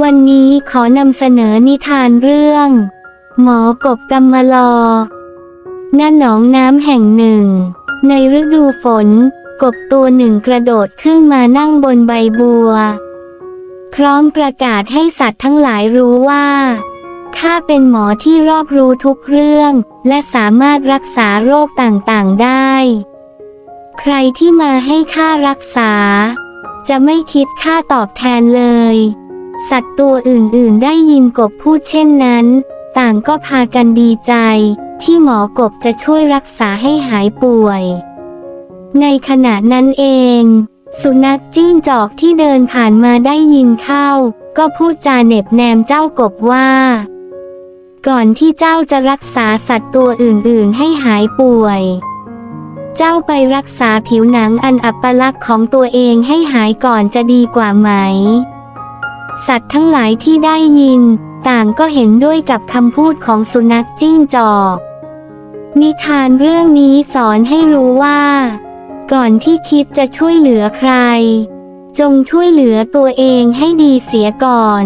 วันนี้ขอนำเสนอนิทานเรื่อง หมอกบกำมะลอหน้าหนองน้ำแห่งหนึ่ง ในฤดูฝน กบตัวหนึ่งกระโดดขึ้นมานั่งบนใบบัว พร้อมประกาศให้สัตว์ทั้งหลายรู้ว่าข้าเป็นหมอที่รอบรู้ทุกเรื่อง และสามารถรักษาโรคต่างๆได้ ใครที่มาให้ข้ารักษา จะไม่คิดค่าตอบแทนเลย สัตว์ตัวอื่นๆ ได้ยินกบพูดเช่นนั้น ต่างก็พากันดีใจ ที่หมอกบจะช่วยรักษาให้หายป่วย ในขณะนั้นเอง สุนัขจิ้งจอกที่เดินผ่านมาได้ยินเข้า ก็พูดจาเหน็บแนมเจ้ากบว่า ก่อนที่เจ้าจะรักษาสัตว์ตัวอื่นๆ ให้หายป่วย เจ้าไปรักษาผิวหนังอันอัปลักษณ์ของตัวเองให้หายก่อนจะดีกว่าไหม สัตว์ทั้งหลายที่ได้ยิน ต่างก็เห็นด้วยกับคำพูดของสุนัขจิ้งจอกนิทานเรื่องนี้สอนให้รู้ว่า ก่อนที่คิดจะช่วยเหลือใคร จงช่วยเหลือตัวเองให้ดีเสียก่อน